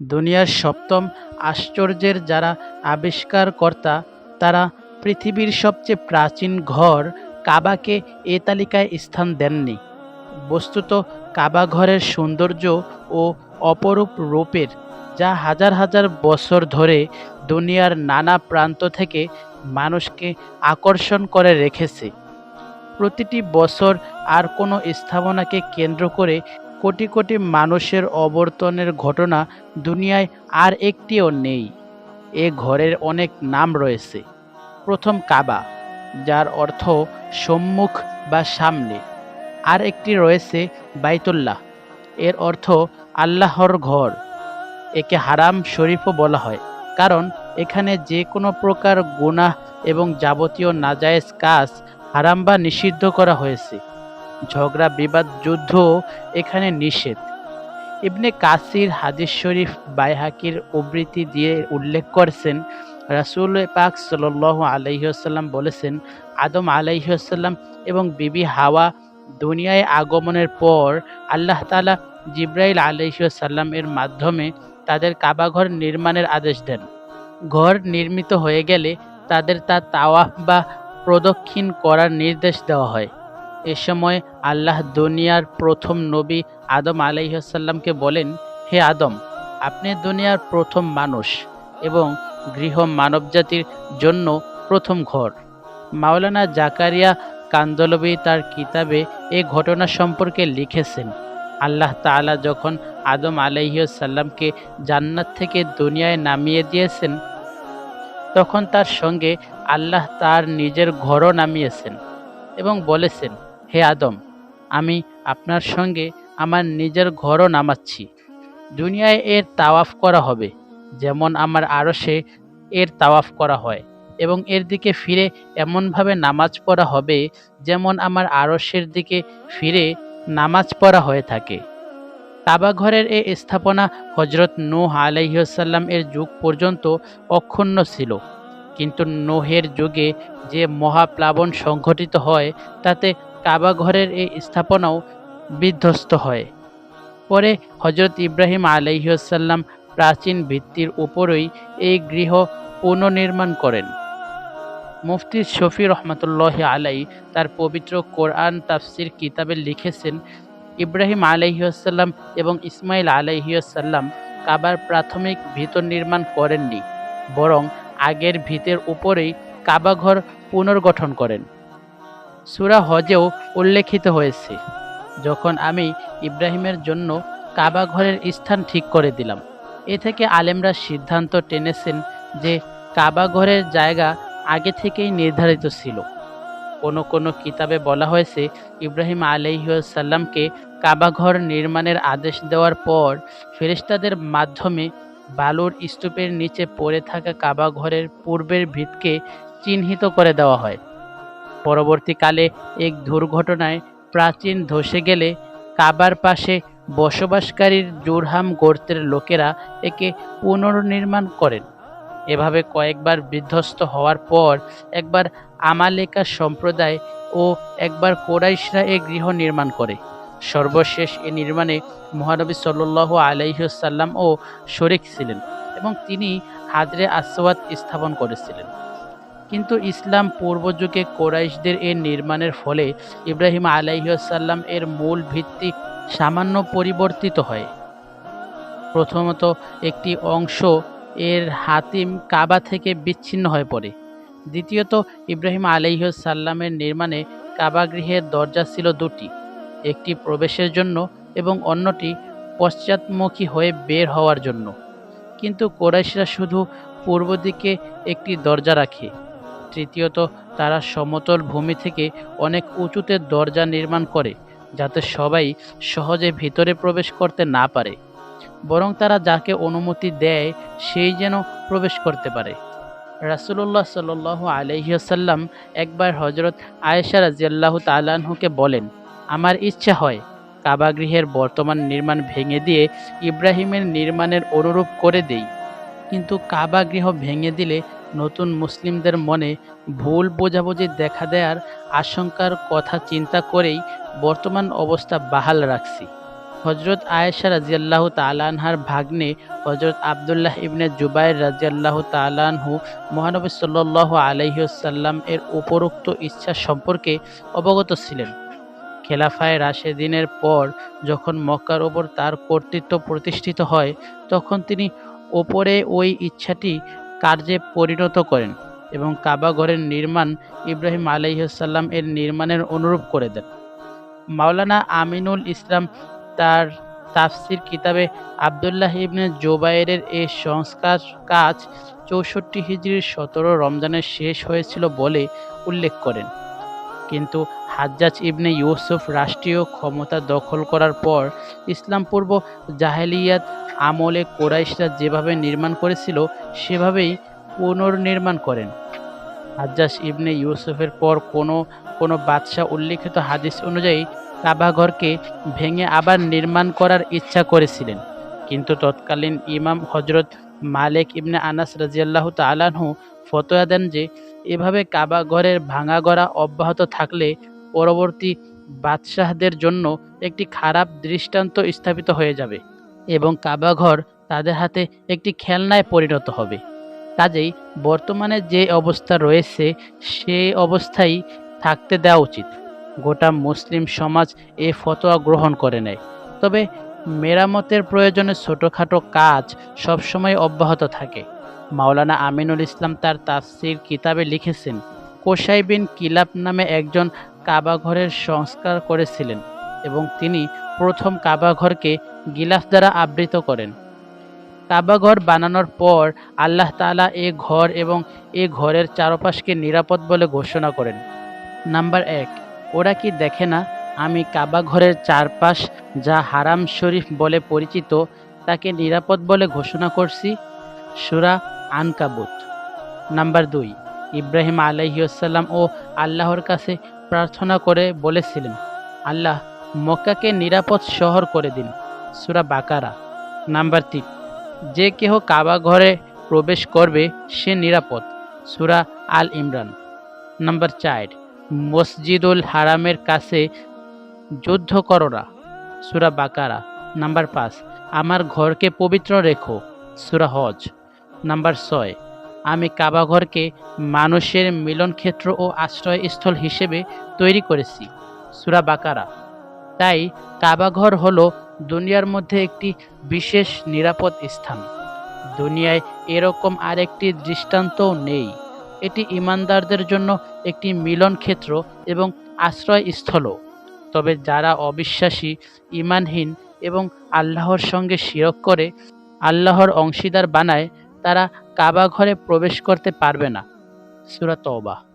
দুনিয়ার সপ্তম আশ্চর্যের যারা আবিষ্কারকর্তা, তারা পৃথিবীর সবচেয়ে প্রাচীন ঘর কাবাকে এ তালিকায় স্থান দেননি। বস্তুত কাবা ঘরের সৌন্দর্য ও অপরূপ রূপের, যা হাজার হাজার বছর ধরে দুনিয়ার নানা প্রান্ত থেকে মানুষকে আকর্ষণ করে রেখেছে। প্রতিটি বছর আর কোনো স্থাপনাকে কেন্দ্র করে কোটি কোটি মানুষের অবর্তনের ঘটনা দুনিয়ায় আর একটিও নেই। এ ঘরের অনেক নাম রয়েছে। প্রথম কাবা, যার অর্থ সম্মুখ বা সামনে। আর একটি রয়েছে বাইতুল্লাহ, এর অর্থ আল্লাহর ঘর। একে হারাম শরীফও বলা হয়, কারণ এখানে যে কোনো প্রকার গুনাহ এবং যাবতীয় নাজায়েজ কাজ হারাম বা নিষিদ্ধ করা হয়েছে। ঝগড়া, বিবাদ, যুদ্ধ এখানে নিষেধ। ইবনে কাসির হাদিস শরীফ বাইহাকির উদ্ধৃতি দিয়ে উল্লেখ করেছেন, রাসূল পাক সাল্লাল্লাহু আলাইহি ওয়াসাল্লাম বলেছেন, আদম আলাইহি ওয়াসাল্লাম এবং বিবি হাওয়া দুনিয়ায় আগমনের পর আল্লাহ তাআলা জিব্রাইল আলাইহি ওয়াসাল্লাম এর মাধ্যমে তাদের কাবাঘর নির্মাণের আদেশ দেন। ঘর নির্মিত হয়ে গেলে তাদের তা তাওয়াফ বা প্রদক্ষিণ করার নির্দেশ দেওয়া হয়। এ সময় আল্লাহ দুনিয়ার প্রথম নবী আদম আলাইসাল্লামকে বলেন, হে আদম, আপনি দুনিয়ার প্রথম মানুষ এবং গৃহ মানবজাতির জন্য প্রথম ঘর। মাওলানা জাকারিয়া কান্দলবি তার কিতাবে এ ঘটনা সম্পর্কে লিখেছেন, আল্লাহ তাআলা যখন আদম আলাইসাল্লামকে জান্নাত থেকে দুনিয়ায় নামিয়ে দিয়েছেন, তখন তার সঙ্গে আল্লাহ তার নিজের ঘরও নামিয়েছেন এবং বলেছেন হে আদম, আমি আপনার সঙ্গে আমার নিজের ঘরও নামাচ্ছি। দুনিয়ায় এর তাওয়াফ করা হবে, যেমন আমার আরশে এর তাওয়াফ করা হয়, এবং এর দিকে ফিরে এমনভাবে নামাজ পড়া হবে, যেমন আমার আরশের দিকে ফিরে নামাজ পড়া হয়ে থাকে। কাবা ঘরের এ স্থাপনা হজরত নূহ আলাইসাল্লাম এর যুগ পর্যন্ত অক্ষুণ্ণ ছিল। কিন্তু নোহের যুগে যে মহাপ্লাবন সংঘটিত হয়, তাতে কাবা ঘরের এই স্থাপনাও বিধ্বস্ত হয়। পরে হজরত ইব্রাহিম আলাইসাল্লাম প্রাচীন ভিত্তির উপরই এই গৃহ পুনর্নির্মাণ করেন। মুফতি শফি রহমতুল্লাহ আলাই তার পবিত্র কোরআন তাফসির কিতাবে লিখেছেন, ইব্রাহিম আলাইসাল্লাম এবং ইসমাইল আলাইসাল্লাম কাবার প্রাথমিক ভিতর নির্মাণ করেননি, বরং আগের ভিতের উপরেই কাবাঘর পুনর্গঠন করেন। সুরা হজেও উল্লেখিত হয়েছে, যখন আমি ইব্রাহিমের জন্য কাবা ঘরের স্থান ঠিক করে দিলাম। এ থেকে আলেমরা সিদ্ধান্ত টেনেছেন যে কাবা ঘরের জায়গা আগে থেকেই নির্ধারিত ছিল। কোনো কোনো কিতাবে বলা হয়েছে, ইব্রাহিম আলহিসাল্লামকে কাবাঘর নির্মাণের আদেশ দেওয়ার পর ফেরিস্তাদের মাধ্যমে বালুর স্তূপের নিচে পড়ে থাকা কাবা ঘরের পূর্বের ভিতকে চিহ্নিত করে দেওয়া হয়। পরবর্তীকালে এক দুর্ঘটনায় প্রাচীন ধসে গেলে কাবার পাশে বসবাসকারীর জুরহাম গোত্রের লোকেরা একে পুনর্নির্মাণ করেন। এভাবে কয়েকবার বিধ্বস্ত হওয়ার পর একবার আমালেকা সম্প্রদায় ও একবার কোরাইশরা এ গৃহ নির্মাণ করে। সর্বশেষ এ নির্মাণে মহানবী সাল্লাহ আলাইসাল্লাম ও শরিক ছিলেন এবং তিনি হাদরে আসওয়াদ স্থাপন করেছিলেন। কিন্তু ইসলাম পূর্বযুগে কোরাইশদের এর নির্মাণের ফলে ইব্রাহিম আলাইসাল্লাম এর মূল ভিত্তি সামান্য পরিবর্তিত হয়। প্রথমত একটি অংশ এর হাতিম কাবা থেকে বিচ্ছিন্ন হয়ে পড়ে। দ্বিতীয়ত, ইব্রাহিম আলাইসাল্লামের নির্মাণে কাবাগৃহের দরজা ছিল দুটি, একটি প্রবেশের জন্য এবং অন্যটি পশ্চাৎমুখী হয়ে বের হওয়ার জন্য। কিন্তু কোরাইশরা শুধু পূর্ব দিকে একটি দরজা রাখে। তৃতীয়ত, তারা সমতল ভূমি থেকে অনেক উঁচুতে দরজা নির্মাণ করে, যাতে সবাই সহজে ভিতরে প্রবেশ করতে না পারে। বরং তারা যাকে অনুমতি দেয়, সেই যেন প্রবেশ করতে পারে। রাসুল্লাহ সাল আলহিহাসাল্লাম একবার হজরত আয়েশা রাজিয়াল্লাহ তালাহুকে বলেন, আমার ইচ্ছা হয় কাবাগৃহের বর্তমান নির্মাণ ভেঙে দিয়ে ইব্রাহিমের নির্মাণের অনুরূপ করে দেই। কিন্তু কাবাগৃহ ভেঙে দিলে নতুন মুসলিমদের মনে ভুল বোঝাবুঝি দেখা দেওয়ার আশঙ্কার কথা চিন্তা করেই বর্তমান অবস্থা বাহাল রাখছি। হজরত আয়েশা রাজিয়াল্লাহু তালানহার ভাগ্নে হজরত আবদুল্লাহ ইবনে জুবাইর রাজিয়াল্লাহু তালানহু মহানবী সাল্লাহ আলহিউসাল্লাম এর উপরোক্ত ইচ্ছা সম্পর্কে অবগত ছিলেন। খেলাফায় রাশেদিনের পর যখন মক্কার ওপর তার কর্তৃত্ব প্রতিষ্ঠিত হয়, তখন তিনি ওপরে ওই ইচ্ছাটি কার্যে পরিণত করেন এবং কাবা ঘরের নির্মাণ ইব্রাহিম আলাইসাল্লাম এর নির্মাণের অনুরূপ করে দেন। মাওলানা আমিনুল ইসলাম তার তাফসির কিতাবে আবদুল্লাহ ইবনে জোবায়েরের এই সংস্কার কাজ চৌষট্টি হিজড়ির সতেরো রমজানের শেষ হয়েছিল বলে উল্লেখ করেন। কিন্তু হাজ্জাজ ইবনে ইউসুফ রাষ্ট্রীয় ক্ষমতা দখল করার পর ইসলাম পূর্ব জাহেলিয়াত আমলে কোরাইশরা যেভাবে নির্মাণ করেছিল, সেভাবেই পুনর্নির্মাণ করেন। হাজ্জাজ ইবনে ইউসুফের পর কোনো কোনো বাদশাহ উল্লিখিত হাদিস অনুযায়ী কাবাঘরকে ভেঙে আবার নির্মাণ করার ইচ্ছা করেছিলেন। কিন্তু তৎকালীন ইমাম হজরত মালিক ইবনে আনাস রাজিয়াল্লাহ তালাহু ফতোয়া দেন যে, এভাবে কাবা ঘরের ভাঙা গড়া অব্যাহত থাকলে পরবর্তী বাদশাহদের জন্য একটি খারাপ দৃষ্টান্ত স্থাপিত হয়ে যাবে এবং কাবাঘর তাদের হাতে একটি খেলনায় পরিণত হবে। কাজেই বর্তমানে যে অবস্থা রয়েছে, সে অবস্থায় থাকতে দেওয়া উচিত। গোটা মুসলিম সমাজ এ ফতোয়া গ্রহণ করে নেয়। তবে মেরামতের প্রয়োজনে ছোটোখাটো কাজ সবসময় অব্যাহত থাকে। মাওলানা আমিনুল ইসলাম তার তাফসির কিতাবে লিখেছেন, কোসাই বিন কিলাব নামে একজন কাবাঘরের সংস্কার করেছিলেন এবং তিনি প্রথম কাবাঘরকে গিলাস দ্বারা আবৃত করেন। কাবাঘর বানানোর পর আল্লাহ তালা এ ঘর এবং এ ঘরের চারপাশকে নিরাপদ বলে ঘোষণা করেন। নাম্বার এক, ওরা কি দেখে না আমি কাবা ঘরের চারপাশ যা হারাম শরীফ বলে পরিচিত তাকে নিরাপদ বলে ঘোষণা করছি? সুরা আনকাবুত। নাম্বার দুই, ইব্রাহিম আলহিউসাল্লাম ও আল্লাহর কাছে প্রার্থনা করে বলেছিলেন, আল্লাহ মক্কাকে নিরাপদ শহর করে দিন। সুরা বাকারা। নাম্বার তিন, যে কেহ কাবা ঘরে প্রবেশ করবে, সে নিরাপদ। সুরা আল ইমরান। নাম্বার চার, মসজিদুল হারামের কাছে যুদ্ধ করোরা। সুরা বাকারা। নাম্বার পাঁচ, আমার ঘরকে পবিত্র রেখো। সুরা হজ। নাম্বার ছয় আমি কাবাঘরকে মানুষের মিলনক্ষেত্র ও আশ্রয়স্থল হিসেবে তৈরি করেছি। সুরা বাকারা। তাই কাবাঘর হলো দুনিয়ার মধ্যে একটি বিশেষ নিরাপদ স্থান। দুনিয়ায় এরকম আরেকটি দৃষ্টান্তও নেই। এটি ইমানদারদের জন্য একটি মিলন ক্ষেত্র এবং আশ্রয়স্থলও। তবে যারা অবিশ্বাসী, ইমানহীন এবং আল্লাহর সঙ্গে শিরক করে, আল্লাহর অংশীদার বানায় তারা কাবা ঘরে প্রবেশ করতে পারবে না। সুরা তওবা।